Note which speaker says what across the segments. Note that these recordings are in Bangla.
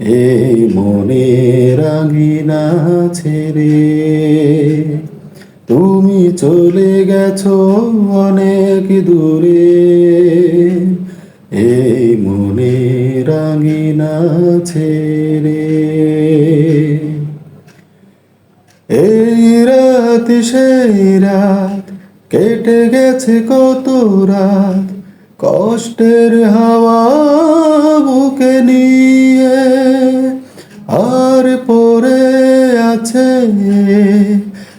Speaker 1: এই মনে রাঙিনা ছেড়ে তুমি চলে গেছো অনেক দূরে। এই মনে রাঙিনা ছেড়ে এই রাত, সেই রাত কেটে গেছে কত রাত। কষ্টের হাওয়া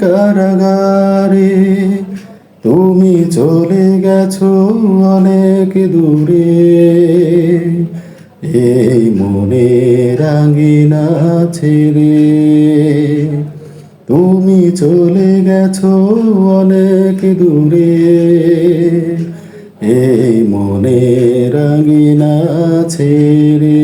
Speaker 1: কারাগারে। তুমি চলে গেছো অনেক দূরে। এই মনে রাঙিনা ছেড়ে তুমি চলে গেছো অনেক দূরে। এই মনে রাঙিনা ছেড়ে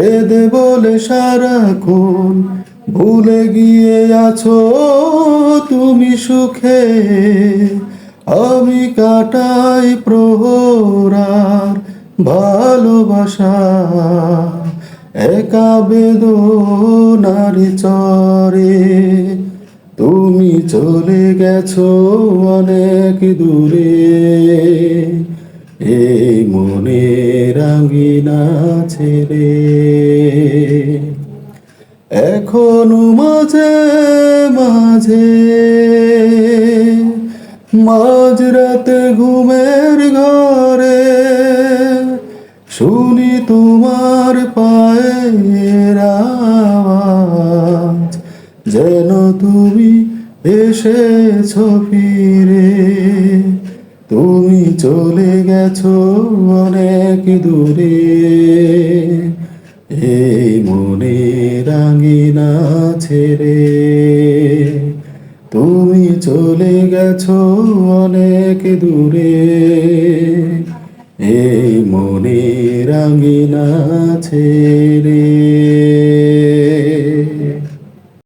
Speaker 1: কেঁদে বলে সারাক্ষণ, ভুলে গিয়ে আছো তুমি সুখে। আমি কাটাই প্রহরার ভালোবাসা, একা বেদনারি চরে। তুমি চলে গেছো অনেক দূরে। এই মনে রাঙিনা ছেড়ে এখনও মাঝে মাঝে মাঝরাতে ঘুমের ঘরে শুনি তোমার পায়ের আওয়াজ, যেন তুমি এসেছ ফিরে। তুমি চলে গেছো অনেক দূরে। এই মনে রাঙিনা ছেড়ে তুমি চলে গেছো অনেক দূরে। এই মনে রাঙিনা ছেড়ে